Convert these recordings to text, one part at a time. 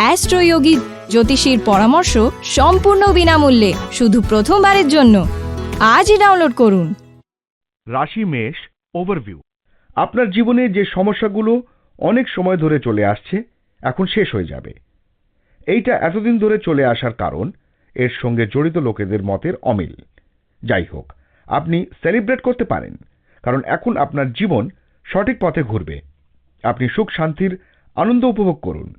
অ্যাস্ট্রোয়োগী জ্যোতিষীর পরামর্শ সম্পূর্ণ বিনামূল্যে, শুধু প্রথমবারের জন্য। আজই ডাউনলোড করুন। রাশি মেষ ওভারভিউ আপনার জীবনে যে সমস্যাগুলো অনেক সময় ধরে চলে আসছে, এখন শেষ হয়ে যাবে। এইটা এতদিন ধরে চলে আসার কারণ, এর সঙ্গে জড়িত লোকেদের মতের অমিল। যাই হোক, আপনি সেলিব্রেট করতে পারেন, কারণ এখন আপনার জীবন সঠিক পথে ঘুরবে। আপনি সুখ, শান্তির আনন্দ উপভোগ করুন।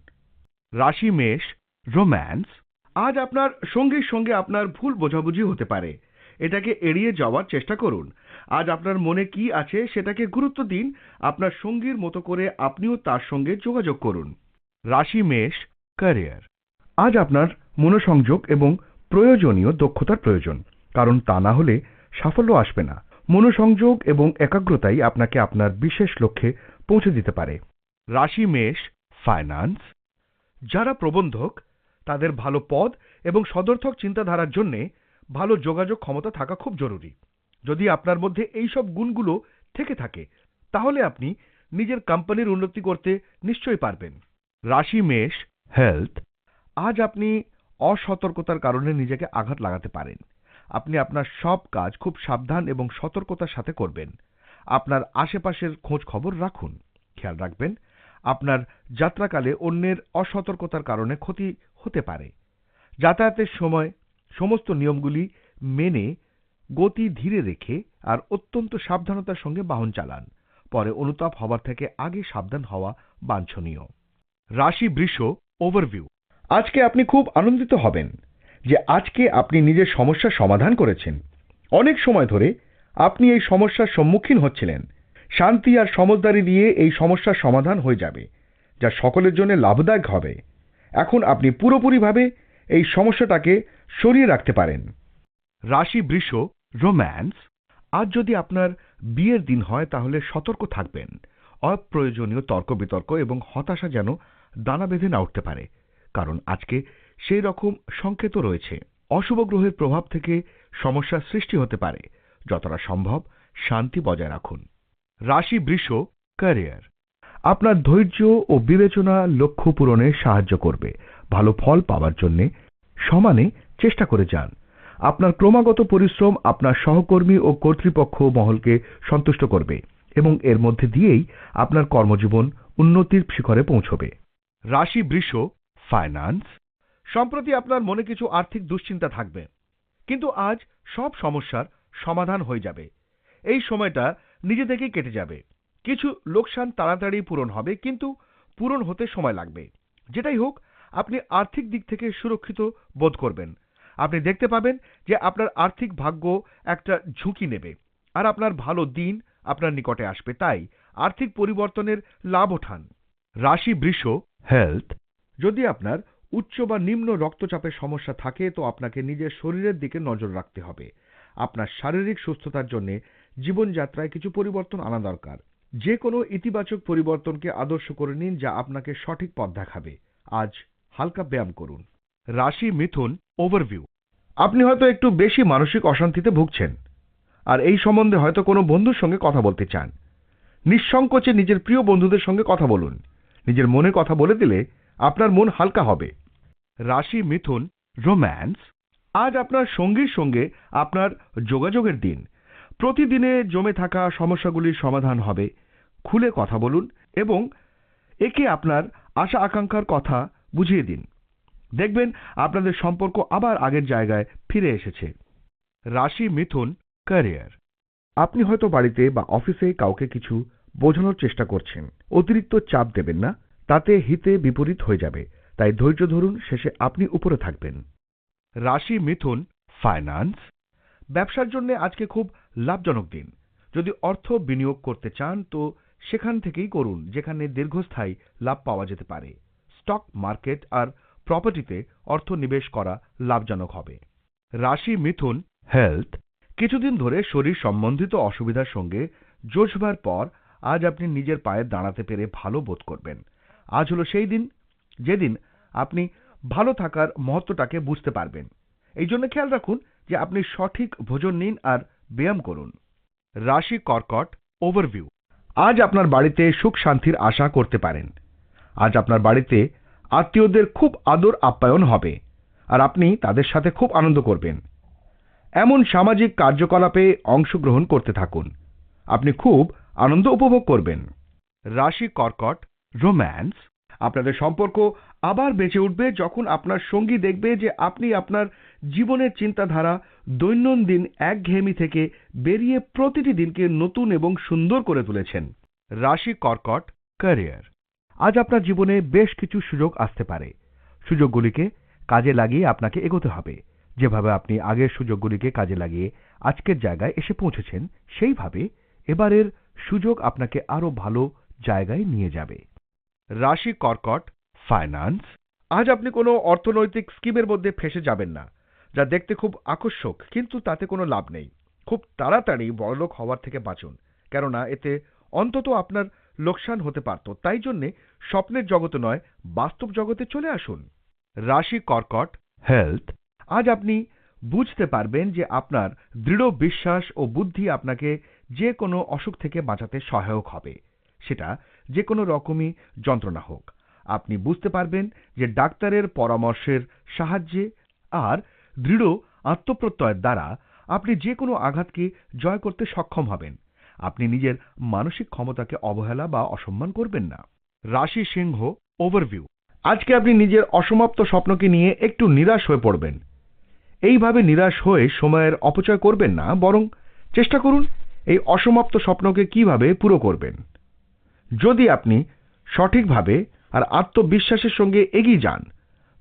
রাশি, মেষ, রোম্যান্স, আজ আপনার সঙ্গীর সঙ্গে আপনার ভুল বোঝাবুঝি হতে পারে। এটাকে এড়িয়ে যাওয়ার চেষ্টা করুন। আজ আপনার মনে কি আছে সেটাকে গুরুত্ব দিন, আপনার সঙ্গীর মতো করে আপনিও তার সঙ্গে যোগাযোগ করুন। রাশি, মেষ, ক্যারিয়ার, আজ আপনার মনোসংযোগ এবং প্রয়োজনীয় দক্ষতার প্রয়োজন, কারণ তা না হলে সাফল্য আসবে না। মনোসংযোগ এবং একাগ্রতাই আপনাকে আপনার বিশেষ লক্ষ্যে পৌঁছে দিতে পারে। রাশি, মেষ, ফাইন্যান্স যারা প্রবন্ধক, তাদের ভালো পদ এবং সদর্থক চিন্তাধারার জন্যে ভালো যোগাযোগ ক্ষমতা থাকা খুব জরুরি। যদি আপনার মধ্যে এই সব গুণগুলো থেকে থাকে, তাহলে আপনি নিজের কোম্পানির উন্নতি করতে নিশ্চয়ই পারবেন। রাশি মেষ, হেলথ, আজ আপনি অসতর্কতার কারণে নিজেকে আঘাত লাগাতে পারেন। আপনি আপনার সব কাজ খুব সাবধান এবং সতর্কতার সাথে করবেন। আপনার আশেপাশের খোঁজ খবর রাখুন। খেয়াল রাখবেন আপনার যাত্রাকালে অন্যের অসতর্কতার কারণে ক্ষতি হতে পারে। যাতায়াতের সময় সমস্ত নিয়মগুলি মেনে গতি ধীরে রেখে আর অত্যন্ত সাবধানতার সঙ্গে বাহন চালান। পরে অনুতাপ হবার থেকে আগে সাবধান হওয়া বাঞ্ছনীয়। রাশি বৃষ ওভারভিউ আজকে আপনি খুব আনন্দিত হবেন যে আজকে আপনি নিজের সমস্যার সমাধান করেছেন। অনেক সময় ধরে আপনি এই সমস্যার সম্মুখীন হচ্ছিলেন। শান্তি আর সমজদারি দিয়ে এই সমস্যার সমাধান হয়ে যাবে, যা সকলের জন্য লাভদায়ক হবে। এখন আপনি পুরোপুরিভাবে এই সমস্যাটাকে সরিয়ে রাখতে পারেন। রাশি, বৃষ, রোম্যান্স, আজ যদি আপনার বিয়ের দিন হয় তাহলে সতর্ক থাকবেন। অপ্রয়োজনীয় তর্ক বিতর্ক এবং হতাশা যেন দানা বেঁধে না উঠতে পারে, কারণ আজকে সেই রকম সংকেত রয়েছে। অশুভ গ্রহের প্রভাব থেকে সমস্যার সৃষ্টি হতে পারে, যতটা সম্ভব শান্তি বজায় রাখুন। রাশি বৃষ ক্যারিয়ার আপনার ধৈর্য ও বিবেচনা লক্ষ্য পূরণে সাহায্য করবে। ভালো ফল পাওয়ার জন্যে সমানে চেষ্টা করে যান। আপনার ক্রমাগত পরিশ্রম আপনার সহকর্মী ও কর্তৃপক্ষ মহলকে সন্তুষ্ট করবে এবং এর মধ্যে দিয়েই আপনার কর্মজীবন উন্নতির শিখরে পৌঁছবে। রাশি বৃষ ফাইন্যান্স সম্প্রতি আপনার মনে কিছু আর্থিক দুশ্চিন্তা থাকবে, কিন্তু আজ সব সমস্যার সমাধান হয়ে যাবে। এই সময়টা নিজে থেকেই কেটে যাবে। কিছু লোকসান তাড়াতাড়ি পূরণ হবে, কিন্তু পূরণ হতে সময় লাগবে। যেটাই হোক, আপনি আর্থিক দিক থেকে সুরক্ষিত বোধ করবেন। আপনি দেখতে পাবেন যে আপনার আর্থিক ভাগ্য একটা ঝুঁকি নেবে, আর আপনার ভালো দিন আপনার নিকটে আসবে। তাই আর্থিক পরিবর্তনের লাভ ওঠান। রাশি বৃষ হেলথ যদি আপনার উচ্চ বা নিম্ন রক্তচাপের সমস্যা থাকে, তো আপনাকে নিজের শরীরের দিকে নজর রাখতে হবে। আপনার শারীরিক সুস্থতার জন্য জীবনযাত্রায় কিছু পরিবর্তন আনা দরকার। যে কোনো ইতিবাচক পরিবর্তনকে আদর্শ করে নিন যা আপনাকে সঠিক পথ দেখাবে। আজ হালকা ব্যায়াম করুন। রাশি মিথুন ওভারভিউ আপনি হয়তো একটু বেশি মানসিক অশান্তিতে ভুগছেন, আর এই সম্বন্ধে হয়তো কোনো বন্ধুর সঙ্গে কথা বলতে চান। নিঃসংকোচে নিজের প্রিয় বন্ধুদের সঙ্গে কথা বলুন। নিজের মনে কথা বলে দিলে আপনার মন হালকা হবে। রাশি মিথুন রোম্যান্স আজ আপনার সঙ্গীর সঙ্গে আপনার যোগাযোগের দিন। প্রতিদিনে জমে থাকা সমস্যাগুলির সমাধান হবে। খুলে কথা বলুন এবং একে আপনার আশা আকাঙ্ক্ষার কথা বুঝিয়ে দিন। দেখবেন আপনাদের সম্পর্ক আবার আগের জায়গায় ফিরে এসেছে। রাশি মিথুন, ক্যারিয়ার। আপনি হয়তো বাড়িতে বা অফিসে কাউকে কিছু বোঝানোর চেষ্টা করছেন। অতিরিক্ত চাপ দেবেন না, তাতে হিতে বিপরীত হয়ে যাবে। তাই ধৈর্য ধরুন, শেষে আপনি উপরে থাকবেন। রাশি মিথুন, ফাইন্যান্স। ব্যবসার জন্য আজকে খুব লাভজনক দিন। যদি অর্থ বিনিয়োগ করতে চান, তো সেখান থেকেই করুন, যেখানে দীর্ঘস্থায়ী লাভ পাওয়া যেতে পারে। স্টক মার্কেট আর প্রপার্টিতে অর্থ নিবেশ করা লাভজনক হবে। রাশি মিথুন হেলথ, কিছুদিন ধরে শরীর সম্বন্ধিত অসুবিধার সঙ্গে জোছবার পর আজ আপনি নিজের পায়ে দাঁড়াতে পেরে ভালো বোধ করবেন। আজ হলো সেই দিন, যেদিন আপনি ভালো থাকার মহত্বটাকে বুঝতে পারবেন। এই জন্য খেয়াল রাখুন যে আপনি সঠিক ভোজন নিন আর ব্যায়াম করুন। রাশি কর্কট ওভারভিউ আজ আপনার বাড়িতে সুখ শান্তির আশা করতে পারেন। আজ আপনার বাড়িতে আত্মীয়দের খুব আদর আপ্যায়ন হবে আর আপনি তাদের সাথে খুব আনন্দ করবেন। এমন সামাজিক কার্যকলাপে অংশগ্রহণ করতে থাকুন। আপনি খুব আনন্দ উপভোগ করবেন। রাশি কর্কট রোম্যান্স আপনাদের সম্পর্ক আবার বেঁচে উঠবে যখন আপনার সঙ্গী দেখবে যে আপনি আপনার জীবনের চিন্তাধারা দৈনন্দিন একঘেয়েমি থেকে বেরিয়ে প্রতিটি দিনকে নতুন এবং সুন্দর করে তুলেছেন। রাশি কর্কট, ক্যারিয়ার। আজ আপনার জীবনে বেশ কিছু সুযোগ আসতে পারে। সুযোগগুলিকে কাজে লাগিয়ে আপনাকে এগোতে হবে। যেভাবে আপনি আগের সুযোগগুলিকে কাজে লাগিয়ে আজকের জায়গায় এসে পৌঁছেছেন, সেইভাবে এবারের সুযোগ আপনাকে আরও ভালো জায়গায় নিয়ে যাবে। রাশি কর্কট, ফাইন্যান্স। আজ আপনি কোনো অর্থনৈতিক স্কিমের মধ্যে ফেসে যাবেন না। যা দেখতে খুব আকর্ষক, কিন্তু তাতে কোনো লাভ নেই। খুব তাড়াতাড়ি বড়লোক হওয়ার থেকে বাঁচুন, কেননা এতে অন্তত আপনার লোকসান হতে পারত। তাই জন্যে স্বপ্নের জগতে নয়, বাস্তব জগতে চলে আসুন। রাশি কর্কট হেলথ, আজ আপনি বুঝতে পারবেন যে আপনার দৃঢ় বিশ্বাস ও বুদ্ধি আপনাকে যে কোনো অসুখ থেকে বাঁচাতে সহায়ক হবে। সেটা যে কোনো রকমই যন্ত্রণা হোক। আপনি বুঝতে পারবেন যে ডাক্তারের পরামর্শের সাহায্যে আর দৃঢ় আত্মপ্রত্যয়ের দ্বারা আপনি যে কোনো আঘাতকে জয় করতে সক্ষম হবেন। আপনি নিজের মানসিক ক্ষমতাকে অবহেলা বা অসম্মান করবেন না। রাশি সিংহ ওভারভিউ আজকে আপনি নিজের অসমাপ্ত স্বপ্নকে নিয়ে একটু নিরাশ হয়ে পড়বেন। এইভাবে নিরাশ হয়ে সময়ের অপচয় করবেন না, বরং চেষ্টা করুন এই অসমাপ্ত স্বপ্নকে কীভাবে পুরো করবেন। যদি আপনি সঠিকভাবে আর আত্মবিশ্বাসের সঙ্গে এগিয়ে যান,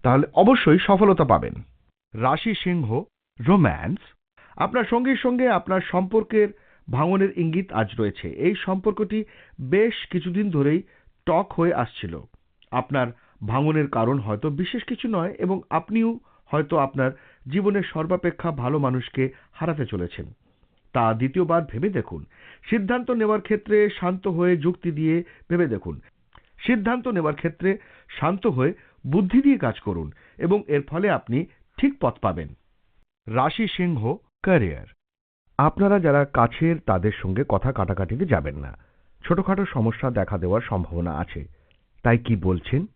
তাহলে অবশ্যই সফলতা পাবেন। রাশি সিংহ, রোম্যান্স। আপনার সঙ্গীর সঙ্গে আপনার সম্পর্কের ভাঙনের ইঙ্গিত আজ রয়েছে। এই সম্পর্কটি বেশ কিছুদিন ধরেই টক হয়ে আসছিল। আপনার ভাঙনের কারণ হয়তো বিশেষ কিছু নয় এবং আপনিও হয়তো আপনার জীবনের সর্বাপেক্ষা ভালো মানুষকে হারাতে চলেছেন। তা দ্বিতীয়বার ভেবে দেখুন। সিদ্ধান্ত নেওয়ার ক্ষেত্রে শান্ত হয়ে যুক্তি দিয়ে ভেবে দেখুন। সিদ্ধান্ত নেওয়ার ক্ষেত্রে শান্ত হয়ে বুদ্ধি দিয়ে কাজ করুন এবং এর ফলে আপনি ঠিক পথ পাবেন। রাশি সিংহ, ক্যারিয়ার। আপনারা যারা কাছের, তাদের সঙ্গে কথা কাটাকাটিতে যাবেন না। ছোটখাটো সমস্যা দেখা দেওয়ার সম্ভাবনা আছে। তাই কি বলছেন,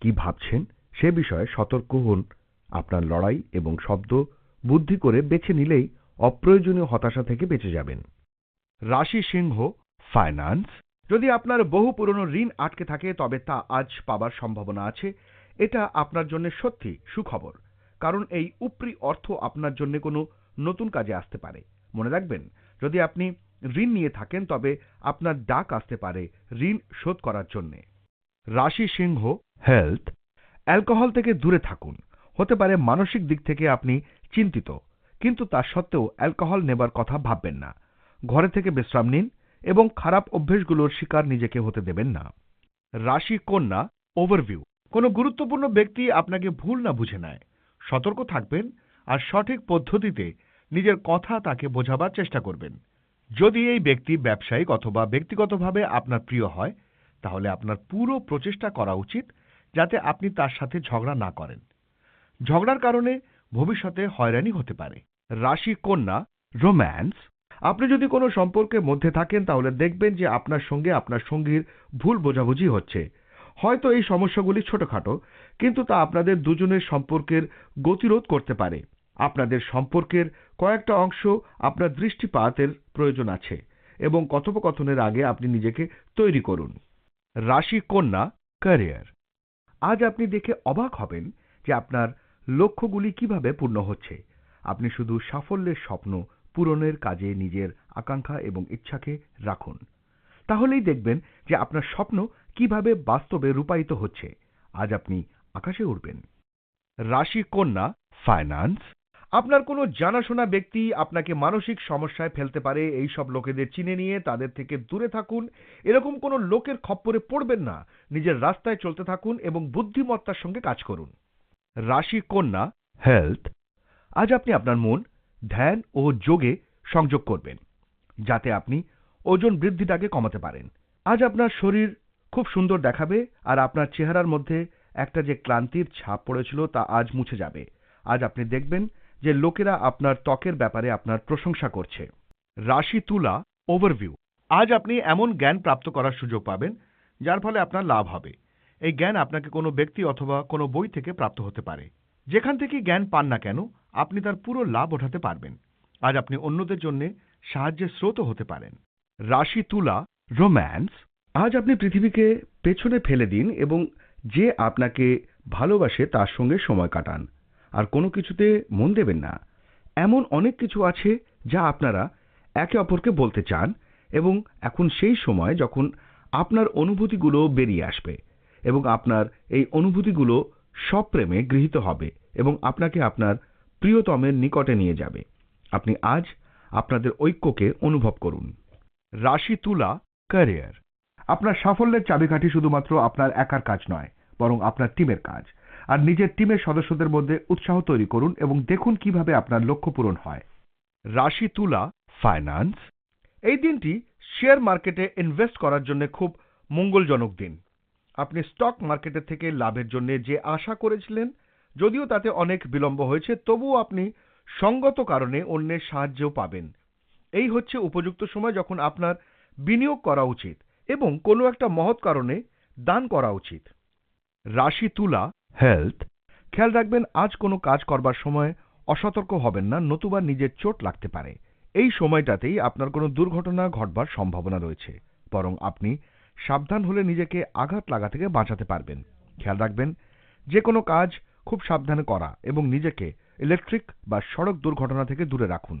কি ভাবছেন, সে বিষয়ে সতর্ক হন। আপনার লড়াই এবং শব্দ বুদ্ধি করে বেছে নিলেই অপ্রয়োজনীয় হতাশা থেকে বেঁচে যাবেন। রাশি সিংহ, ফাইন্যান্স। যদি আপনার বহু পুরনো ঋণ আটকে থাকে, তবে তা আজ পাবার সম্ভাবনা আছে। এটা আপনার জন্য সত্যি সুখবর। কারণ এই উপরি অর্থ আপনার জন্য কোনো নতুন কাজে আসতে পারে। মনে রাখবেন, যদি আপনি ঋণ নিয়ে থাকেন, তবে আপনার ডাক আসতে পারে ঋণ শোধ করার জন্য। রাশি সিংহ হেলথ অ্যালকোহল থেকে দূরে থাকুন। হতে পারে মানসিক দিক থেকে আপনি চিন্তিত, কিন্তু তা সত্ত্বেও অ্যালকোহল নেবার কথা ভাববেন না। ঘরে থেকে বিশ্রাম নিন এবং খারাপ অভ্যেসগুলোর শিকার নিজেকে হতে দেবেন না। রাশি কন্যা ওভারভিউ কোনো গুরুত্বপূর্ণ ব্যক্তি আপনাকে ভুল না বুঝে নেয়। সতর্ক থাকবেন আর সঠিক পদ্ধতিতে নিজের কথা তাকে বোঝাবার চেষ্টা করবেন। যদি এই ব্যক্তি ব্যবসায়িক অথবা ব্যক্তিগতভাবে আপনার প্রিয় হয়, তাহলে আপনার পুরো প্রচেষ্টা করা উচিত যাতে আপনি তার সাথে ঝগড়া না করেন। ঝগড়ার কারণে ভবিষ্যতে হয়রানি হতে পারে। রাশি কন্যা, রোম্যান্স, আপনি যদি কোনো সম্পর্কের মধ্যে থাকেন, তাহলে দেখবেন যে আপনার সঙ্গে আপনার সঙ্গীর ভুল বোঝাবুঝি হচ্ছে। হয়তো এই সমস্যাগুলি ছোটখাটো কিন্তু তা আপনাদের দুজনের সম্পর্কের গতিরোধ করতে পারে। আপনাদের সম্পর্কের কয়েকটা অংশ আপনার দৃষ্টিপাতের প্রয়োজন আছে এবং কথোপকথনের আগে আপনি নিজেকে তৈরি করুন। রাশি কন্যা ক্যারিয়ার আজ আপনি দেখে অবাক হবেন যে আপনার লক্ষ্যগুলি কীভাবে পূর্ণ হচ্ছে। আপনি শুধু সাফল্যের স্বপ্ন পূরণের কাজে নিজের আকাঙ্ক্ষা এবং ইচ্ছাকে রাখুন। তাহলেই দেখবেন যে আপনার স্বপ্ন কীভাবে বাস্তবে রূপায়িত হচ্ছে। আজ আপনি আকাশে উঠবেন রাশি কন্যা ফাইন্যান্স আপনার কোনো জানাশোনা ব্যক্তি আপনাকে মানসিক সমস্যায় ফেলতে পারে এই সব লোকেদের চিনে নিয়ে তাদের থেকে দূরে থাকুন। এরকম কোনো লোকের খপ্পরে পড়বেন না। নিজের রাস্তায় চলতে থাকুন এবং বুদ্ধিমত্তার সঙ্গে কাজ করুন। রাশি কন্যা হেলথ আজ আপনি আপনার মন, ধ্যান ও যোগে সংযোগ করবেন, যাতে আপনি ওজন বৃদ্ধিটাকে কমাতে পারেন। আজ আপনার শরীর খুব সুন্দর দেখাবে আর আপনার চেহারার মধ্যে একটা যে ক্লান্তির ছাপ পড়েছিল তা আজ মুছে যাবে। আজ আপনি দেখবেন যে লোকেরা আপনার ত্বকের ব্যাপারে আপনার প্রশংসা করছে। রাশি তুলা ওভারভিউ আজ আপনি এমন জ্ঞান প্রাপ্ত করার সুযোগ পাবেন, যার ফলে আপনার লাভ হবে। এই জ্ঞান আপনাকে কোনো ব্যক্তি অথবা কোনো বই থেকে প্রাপ্ত হতে পারে। যেখান থেকে জ্ঞান পান না কেন, আপনি তার পুরো লাভ ওঠাতে পারবেন। আজ আপনি অন্যদের জন্য সাহায্যের স্রোত হতে পারেন। রাশি তুলা রোম্যান্স আজ আপনি পৃথিবীকে পেছনে ফেলে দিন এবং যে আপনাকে ভালোবাসে তার সঙ্গে সময় কাটান। আর কোনো কিছুতে মন দেবেন না। এমন অনেক কিছু আছে যা আপনারা একে অপরকে বলতে চান এবং এখন সেই সময় যখন আপনার অনুভূতিগুলো বেরিয়ে আসবে এবং আপনার এই অনুভূতিগুলো সব প্রেমে গৃহীত হবে এবং আপনাকে আপনার প্রিয়তমের নিকটে নিয়ে যাবে। আপনি আজ আপনাদের ঐক্যকে অনুভব করুন। রাশি তুলা ক্যারিয়ার আপনার সাফল্যের চাবিকাঠি শুধুমাত্র আপনার একার কাজ নয়, বরং আপনার টিমের কাজ। আর নিজের টিমের সদস্যদের মধ্যে উৎসাহ তৈরি করুন এবং দেখুন কীভাবে আপনার লক্ষ্য পূরণ হয়। রাশি তুলা ফাইন্যান্স। এই দিনটি শেয়ার মার্কেটে ইনভেস্ট করার জন্য খুব মঙ্গলজনক দিন। আপনি স্টক মার্কেটের থেকে লাভের জন্য যে আশা করেছিলেন, যদিও তাতে অনেক বিলম্ব হয়েছে, তবুও আপনি সঙ্গত কারণে অন্যের সাহায্যও পাবেন। এই হচ্ছে উপযুক্ত সময় যখন আপনার বিনিয়োগ করা উচিত। এবং কোনো একটা মহৎ কারণে দান করা উচিত। রাশি তুলা হেলথ খেয়াল রাখবেন আজ কোনো কাজ করবার সময় অসতর্ক হবেন না, নতুবা নিজের চোট লাগতে পারে। এই সময়টাতেই আপনার কোনো দুর্ঘটনা ঘটবার সম্ভাবনা রয়েছে, বরং আপনি সাবধান হলে নিজেকে আঘাত লাগা থেকে বাঁচাতে পারবেন। খেয়াল রাখবেন, যে কোনো কাজ খুব সাবধানে করা এবং নিজেকে ইলেকট্রিক বা সড়ক দুর্ঘটনা থেকে দূরে রাখুন।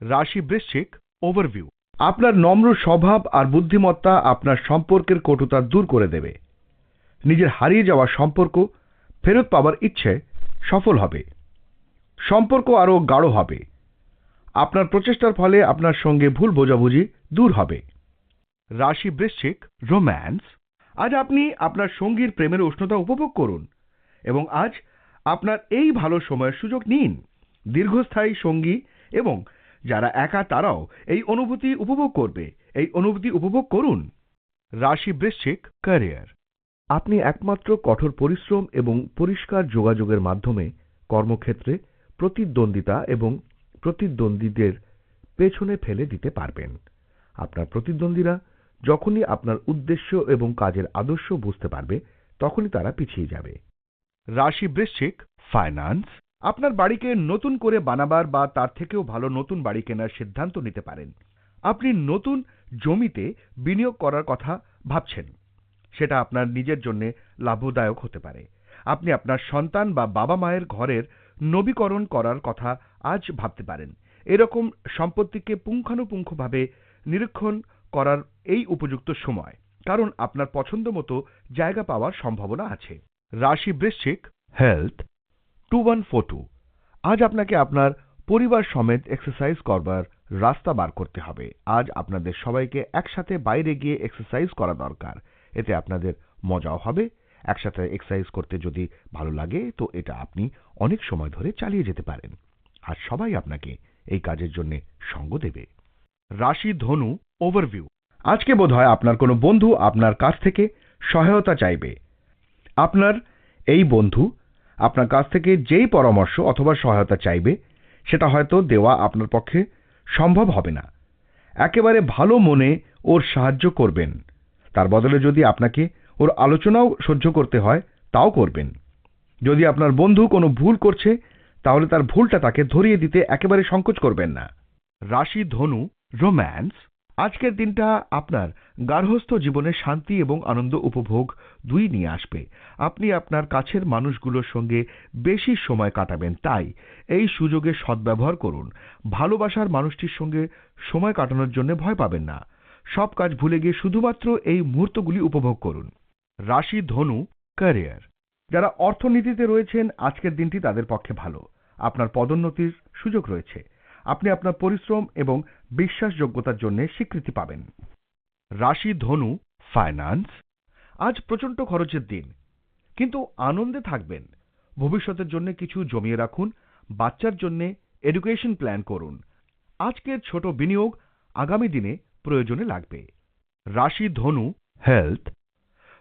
রাশি বৃশ্চিক ওভারভিউ আপনার নম্র স্বভাব আর বুদ্ধিমত্তা আপনার সম্পর্কের কটুতা দূর করে দেবে। নিজের হারিয়ে যাওয়া সম্পর্ক ফেরত পাওয়ার ইচ্ছে সফল হবে। সম্পর্ক আরও গাঢ় হবে। আপনার প্রচেষ্টার ফলে আপনার সঙ্গে ভুল বোঝাবুঝি দূর হবে। রাশি বৃশ্চিক, রোম্যান্স, আজ আপনি আপনার সঙ্গীর প্রেমের উষ্ণতা উপভোগ করুন এবং আজ আপনার এই ভালো সময়ের সুযোগ নিন। দীর্ঘস্থায়ী সঙ্গী এবং যারা একা, তারাও এই অনুভূতি উপভোগ করবে। এই অনুভূতি উপভোগ করুন। রাশি বৃশ্চিক ক্যারিয়ার। আপনি একমাত্র কঠোর পরিশ্রম এবং পরিষ্কার যোগাযোগের মাধ্যমে কর্মক্ষেত্রে প্রতিদ্বন্দ্বিতা এবং প্রতিদ্বন্দ্বীদের পেছনে ফেলে দিতে পারবেন। আপনার প্রতিদ্বন্দ্বীরা যখনই আপনার উদ্দেশ্য এবং কাজের আদর্শ বুঝতে পারবে, তখনই তারা পিছিয়ে যাবে। রাশি বৃশ্চিক ফাইন্যান্স আপনার বাড়িকে নতুন করে বানাবার বা তার থেকেও ভালো নতুন বাড়ি কেনার সিদ্ধান্ত নিতে পারেন। আপনি নতুন জমিতে বিনিয়োগ করার কথা ভাবছেন। সেটা আপনার নিজের জন্য লাভদায়ক হতে পারে। আপনি আপনার সন্তান বা বাবা মায়ের ঘরের নবীকরণ করার কথা আজ ভাবতে পারেন। এরকম সম্পত্তিকে পুঙ্খানুপুঙ্খভাবে নিরীক্ষণ করার এই উপযুক্ত সময়, কারণ আপনার পছন্দ মতো জায়গা পাওয়ার সম্ভাবনা আছে। রাশি বৃশ্চিক health two one four two আজ আপনাকে আপনার পরিবার সমেত এক্সারসাইজ করবার রাস্তা বার করতে হবে। আজ আপনাদের সবাইকে একসাথে বাইরে গিয়ে এক্সারসাইজ করা দরকার। এতে আপনাদের মজাও হবে। একসাথে এক্সারসাইজ করতে যদি ভালো লাগে, তো এটা আপনি অনেক সময় ধরে চালিয়ে যেতে পারেন। আর সবাই আপনাকে এই কাজের জন্য সঙ্গ দেবে। রাশি ধনু ওভারভিউ আজকে বোধহয় আপনার কোনো বন্ধু আপনার কাছ থেকে সহায়তা চাইবে। আপনার এই বন্ধু আপনার কাছ থেকে যেই পরামর্শ অথবা সহায়তা চাইবে, সেটা হয়তো দেওয়া আপনার পক্ষে সম্ভব হবে না। একেবারে ভালো মনে ওর সাহায্য করবেন। তার বদলে যদি আপনাকে ওর আলোচনাও সহ্য করতে হয়, তাও করবেন। যদি আপনার বন্ধু কোনো ভুল করছে, তাহলে তার ভুলটা তাকে ধরিয়ে দিতে একেবারে সংকোচ করবেন না। রাশি ধনু রোম্যান্স আজকের দিনটা আপনার গার্হস্থ জীবনে শান্তি এবং আনন্দ উপভোগ দুই নিয়ে আসবে। আপনি আপনার কাছের মানুষগুলোর সঙ্গে বেশি সময় কাটাবেন। তাই এই সুযোগে সদ্ব্যবহার করুন। ভালোবাসার মানুষটির সঙ্গে সময় কাটানোর জন্য ভয় পাবেন না। সব কাজ ভুলে গিয়ে শুধুমাত্র এই মুহূর্তগুলি উপভোগ করুন। রাশি ধনু, ক্যারিয়ার। যারা অর্থনীতিতে রয়েছেন, আজকের দিনটি তাদের পক্ষে ভালো। আপনার পদোন্নতির সুযোগ রয়েছে। আপনি আপনার পরিশ্রম এবং বিশ্বাসযোগ্যতার জন্য স্বীকৃতি পাবেন। রাশি ধনু ফাইন্যান্স আজ প্রচণ্ড খরচের দিন। কিন্তু আনন্দে থাকবেন। ভবিষ্যতের জন্য কিছু জমিয়ে রাখুন, বাচ্চার জন্য এডুকেশন প্ল্যান করুন। আজকের ছোট বিনিয়োগ আগামী দিনে প্রয়োজনে লাগবে। রাশি ধনু হেলথ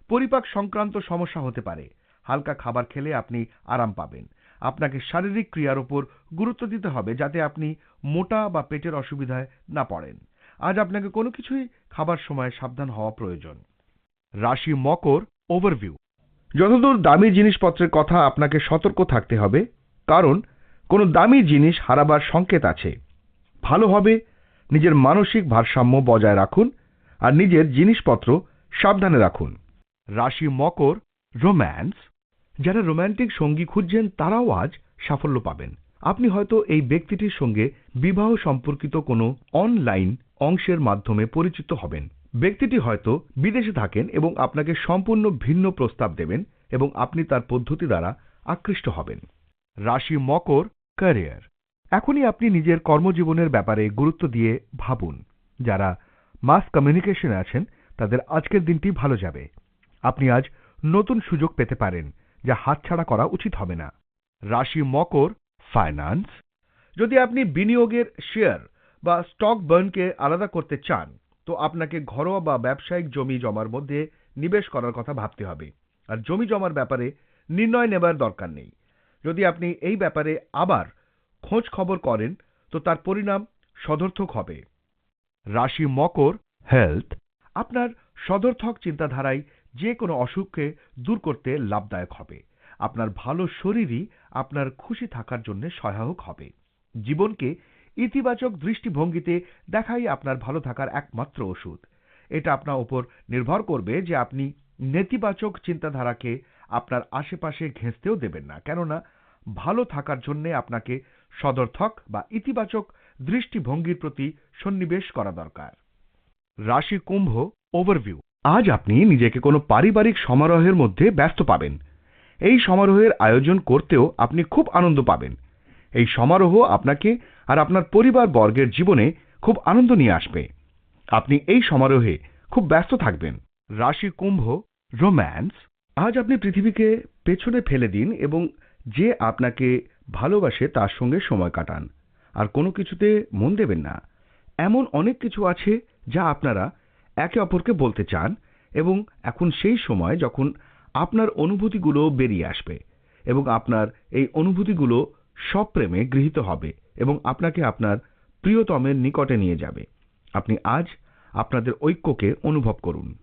পরিপাক সংক্রান্ত সমস্যা হতে পারে। হালকা খাবার খেলে আপনি আরাম পাবেন। আপনাকে শারীরিক ক্রিয়ার উপর গুরুত্ব দিতে হবে যাতে আপনি মোটা বা পেটের অসুবিধায় না পড়েন। আজ আপনাকে কোনো কিছুই খাবার সময় সাবধান হওয়া প্রয়োজন। রাশি মকর ওভারভিউ যতদূর দামি জিনিসপত্রের কথা আপনাকে সতর্ক থাকতে হবে, কারণ কোনো দামি জিনিস হারাবার সংকেত আছে। ভালো হবে নিজের মানসিক ভারসাম্য বজায় রাখুন আর নিজের জিনিসপত্র সাবধানে রাখুন। রাশি মকর রোম্যান্স যারা রোম্যান্টিক সঙ্গী খুঁজছেন তারাও আজ সাফল্য পাবেন। আপনি হয়তো এই ব্যক্তিটির সঙ্গে বিবাহ সম্পর্কিত কোনো অনলাইন অংশের মাধ্যমে পরিচিত হবেন। ব্যক্তিটি হয়তো বিদেশে থাকেন এবং আপনাকে সম্পূর্ণ ভিন্ন প্রস্তাব দেবেন এবং আপনি তার পদ্ধতি দ্বারা আকৃষ্ট হবেন। রাশি মকর, ক্যারিয়ার। এখনই আপনি নিজের কর্মজীবনের ব্যাপারে গুরুত্ব দিয়ে ভাবুন। যারা মাস কমিউনিকেশনে আছেন, তাদের আজকের দিনটি ভালো যাবে। আপনি আজ নতুন সুযোগ পেতে পারেন। যা হাতছাড়া করা উচিত হবে না। রাশি মকর ফাইন্যান্স যদি আপনি বিনিয়োগের শেয়ার বা স্টক বার্নকে আলাদা করতে চান, তো আপনাকে ঘরোয়া বা ব্যবসায়িক জমি জমার মধ্যে নিবেশ করার কথা ভাবতে হবে। আর জমি জমার ব্যাপারে নির্ণয় নেবার দরকার নেই। যদি আপনি এই ব্যাপারে আবার খোঁজ খবর করেন, তো তার পরিণাম সদর্থক হবে। রাশি মকর হেলথ আপনার সদর্থক চিন্তাধারায় যে কোনো অসুখকে দূর করতে লাভদায়ক হবে। আপনার ভালো শরীরই আপনার খুশি থাকার জন্য সহায়ক হবে। জীবনকে ইতিবাচক দৃষ্টিভঙ্গিতে দেখাই আপনার ভালো থাকার একমাত্র ওষুধ। এটা আপনার উপর নির্ভর করবে যে আপনি নেতিবাচক চিন্তাধারাকে আপনার আশেপাশে ঘেঁচতেও দেবেন না। কেননা, ভালো থাকার জন্য আপনাকে সদর্থক বা ইতিবাচক দৃষ্টিভঙ্গির প্রতি সন্নিবেশ করা দরকার। রাশি কুম্ভ ওভারভিউ আজ আপনি নিজেকে কোনো পারিবারিক সমারোহের মধ্যে ব্যস্ত পাবেন। এই সমারোহের আয়োজন করতেও আপনি খুব আনন্দ পাবেন। এই সমারোহ আপনাকে আর আপনার পরিবার বর্গের জীবনে খুব আনন্দ নিয়ে আসবে। আপনি এই সমারোহে খুব ব্যস্ত থাকবেন। রাশি কুম্ভ, রোম্যান্স, আজ আপনি পৃথিবীকে পেছনে ফেলে দিন এবং যে আপনাকে ভালোবাসে তার সঙ্গে সময় কাটান। আর কোনো কিছুতে মন দেবেন না। এমন অনেক কিছু আছে যা আপনারা একে অপরকে বলতে চান এবং এখন সেই সময় যখন আপনার অনুভূতিগুলো বেরিয়ে আসবে এবং আপনার এই অনুভূতিগুলো সব প্রেমে গৃহীত হবে এবং আপনাকে আপনার প্রিয়তমের নিকটে নিয়ে যাবে। আপনি আজ আপনাদের ঐক্যকে অনুভব করুন।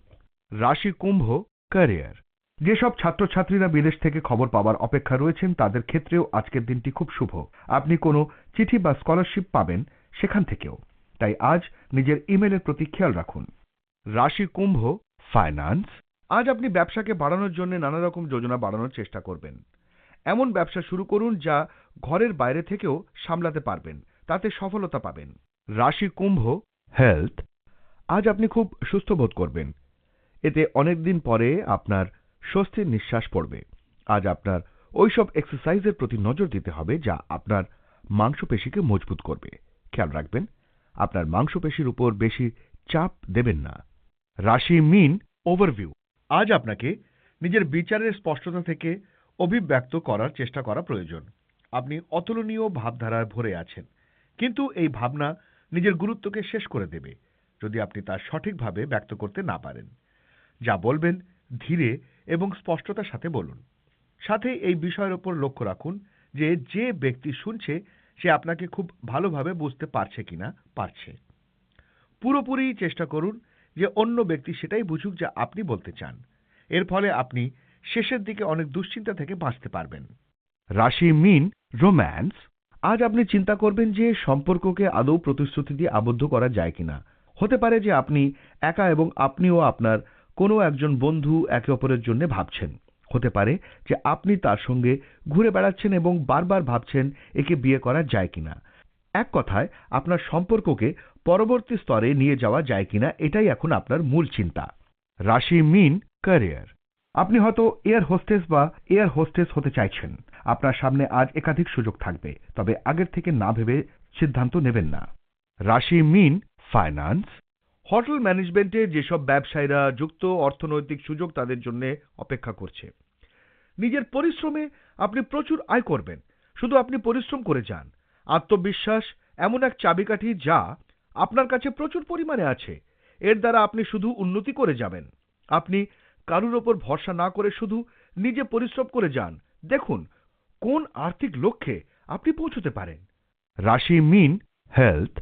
রাশি কুম্ভ, ক্যারিয়ার। যেসব ছাত্রছাত্রীরা বিদেশ থেকে খবর পাওয়ার অপেক্ষা রয়েছেন, তাদের ক্ষেত্রেও আজকের দিনটি খুব শুভ। আপনি কোনো চিঠি বা স্কলারশিপ পাবেন সেখান থেকেও। তাই আজ নিজের ইমেলের প্রতি খেয়াল রাখুন। রাশি কুম্ভ ফাইন্যান্স আজ আপনি ব্যবসাকে বাড়ানোর জন্য নানা রকম যোজনা বাড়ানোর চেষ্টা করবেন। এমন ব্যবসা শুরু করুন যা ঘরের বাইরে থেকেও সামলাতে পারবেন, তাতে সফলতা পাবেন। রাশি কুম্ভ হেলথ আজ আপনি খুব সুস্থ বোধ করবেন। এতে অনেকদিন পরে আপনার স্বস্তির নিঃশ্বাস পড়বে। আজ আপনার ওইসব এক্সারসাইজের প্রতি নজর দিতে হবে যা আপনার মাংসপেশিকে মজবুত করবে। খেয়াল রাখবেন, আপনার মাংসপেশির উপর বেশি চাপ দেবেন না। রাশি মিন ওভারভিউ আজ আপনাকে নিজের বিচারের স্পষ্টতা থেকে অভিব্যক্ত করার চেষ্টা করা প্রয়োজন। আপনি অতুলনীয় ভাবধারায় ভরে আছেন, কিন্তু এই ভাবনা নিজের গুরুত্বকে শেষ করে দেবে, যদি আপনি তা সঠিকভাবে ব্যক্ত করতে না পারেন। যা বলবেন ধীরে এবং স্পষ্টতার সাথে বলুন। সাথে এই বিষয়ের ওপর লক্ষ্য রাখুন যে যে ব্যক্তি শুনছে, সে আপনাকে খুব ভালোভাবে বুঝতে পারছে কিনা, পারছে। পুরোপুরি চেষ্টা করুন যে অন্য ব্যক্তি সেটাই বুঝুক যা আপনি বলতে চান। এর ফলে আপনি শেষের দিকে অনেক দুশ্চিন্তা থেকে বাঁচতে পারবেন। রাশি মিন, রোম্যান্স, আজ আপনি চিন্তা করবেন যে সম্পর্ককে আদৌ প্রতিশ্রুতি দিয়ে আবদ্ধ করা যায় কিনা। হতে পারে যে আপনি একা এবং আপনিও আপনার কোনো একজন বন্ধু একে অপরের জন্য ভাবছেন। হতে পারে যে আপনি তার সঙ্গে ঘুরে বেড়াচ্ছেন এবং বারবার ভাবছেন একে বিয়ে করা যায় কিনা। এক কথায়, আপনার সম্পর্ককে পরবর্তী স্তরে নিয়ে যাওয়া যায় কিনা এটাই এখন আপনার মূল চিন্তা। রাশি মিন ক্যারিয়ার আপনি হয়তো এয়ার হোস্টেস বা এয়ার হোস্টেস হতে চাইছেন। আপনার সামনে আজ একাধিক সুযোগ থাকবে, তবে আগের থেকে না ভেবে সিদ্ধান্ত নেবেন না। রাশি মিন ফাইন্যান্স হোটেল ম্যানেজমেন্টে যেসব ব্যবসায়ীরা যুক্ত অর্থনৈতিক সুযোগ তাদের জন্য অপেক্ষা করছে। নিজের পরিশ্রমে আপনি প্রচুর আয় করবেন, শুধু আপনি পরিশ্রম করে যান। আত্মবিশ্বাস এমন এক চাবিকাঠি যা আপনার কাছে প্রচুর পরিমাণে আছে। এর দ্বারা আপনি শুধু উন্নতি করে যাবেন। আপনি কারুর ওপর ভরসা না করে শুধু নিজে পরিশ্রম করে যান। দেখুন, কোন আর্থিক লক্ষ্যে আপনি পৌঁছতে পারেন। রাশি মিন হেলথ,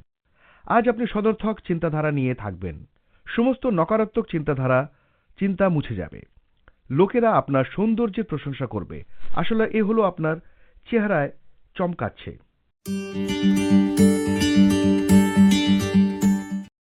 আজ আপনি সদর্থক চিন্তাধারা নিয়ে থাকবেন। সমস্ত নকারাত্মক চিন্তাধারা, চিন্তা মুছে যাবে। লোকেরা আপনার সৌন্দর্যের প্রশংসা করবে। আসলে এ হলো আপনার চেহারায় চমকাচ্ছে।